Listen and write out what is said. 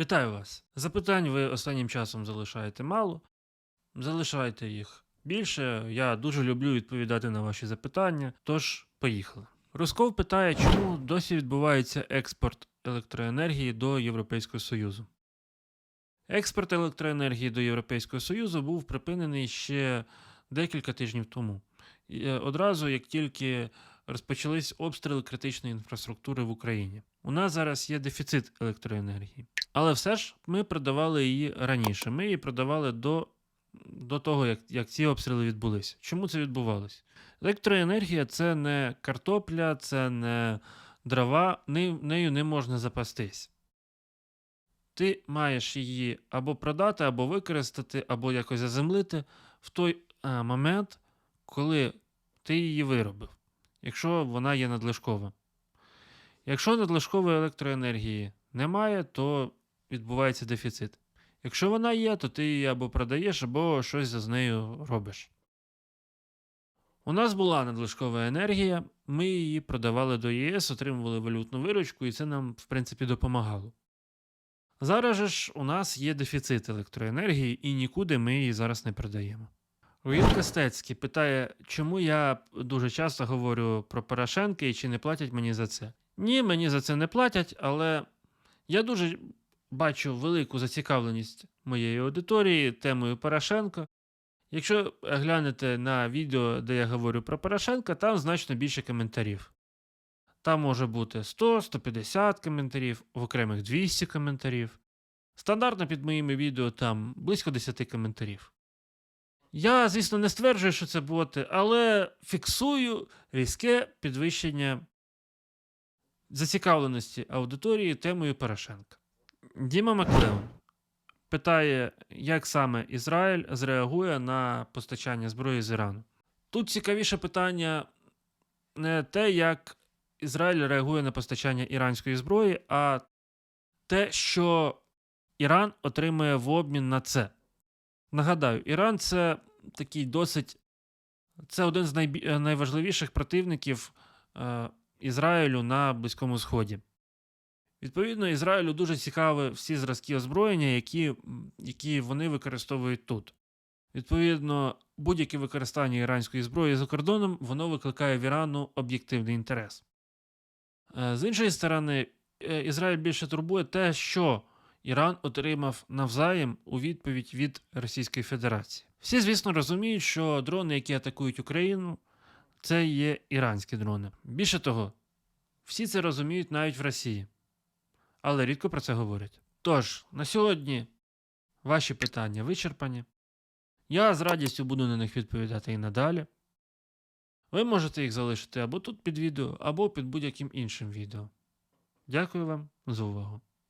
Вітаю вас! Запитань ви останнім часом залишаєте мало. Залишайте їх більше. Я дуже люблю відповідати на ваші запитання. Тож, поїхали. Росков питає, чому досі відбувається експорт електроенергії до Європейського Союзу. Експорт електроенергії до Європейського Союзу був припинений ще декілька тижнів тому. І, е, Одразу, як тільки розпочались обстріли критичної інфраструктури в Україні. У нас зараз є дефіцит електроенергії. Але все ж ми продавали її раніше. Ми її продавали до, до того, як, як ці обстріли відбулися. Чому це відбувалося? Електроенергія це не картопля, це не дрова, не- нею не можна запастись. Ти маєш її або продати, або використати, або якось заземлити в той момент, коли ти її виробив, якщо вона є надлишкова. Якщо надлишкової електроенергії немає, то відбувається дефіцит. Якщо вона є, то ти її або продаєш, або щось з нею робиш. У нас була надлишкова енергія, ми її продавали до ЄС, отримували валютну виручку, і це нам, в принципі, допомагало. Зараз ж у нас є дефіцит електроенергії, і нікуди ми її зараз не продаємо. Руїн Костецький питає, чому я дуже часто говорю про Порошенка і чи не платять мені за це. Ні, мені за це не платять, але я дуже бачу велику зацікавленість моєї аудиторії темою Порошенко. Якщо глянете на відео, де я говорю про Порошенка, там значно більше коментарів. Там може бути 100-150 коментарів, в окремих 200 коментарів. Стандартно під моїми відео там близько 10 коментарів. Я, звісно, не стверджую, що це боти, але фіксую різке підвищення зацікавленості аудиторії темою Порошенка. Діма Маклеон питає, як саме Ізраїль зреагує на постачання зброї з Ірану. Тут цікавіше питання не те, як Ізраїль реагує на постачання іранської зброї, а те, що Іран отримує в обмін на це. Нагадаю, Іран це такий досить. Це один з найбі... е, найважливіших противників е, Ізраїлю на Близькому Сході. Відповідно, Ізраїлю дуже цікаві всі зразки озброєння, які, які вони використовують тут. Відповідно, будь-яке використання іранської зброї за кордоном воно викликає в Ірану об'єктивний інтерес. Е, З іншої сторони, е, Ізраїль більше турбує те, що Іран отримав навзаєм у відповідь від Російської Федерації. Всі, звісно, розуміють, що дрони, які атакують Україну, це є іранські дрони. Більше того, всі це розуміють навіть в Росії, але рідко про це говорять. Тож, на сьогодні ваші питання вичерпані. Я з радістю буду на них відповідати і надалі. Ви можете їх залишити або тут під відео, або під будь-яким іншим відео. Дякую вам за увагу.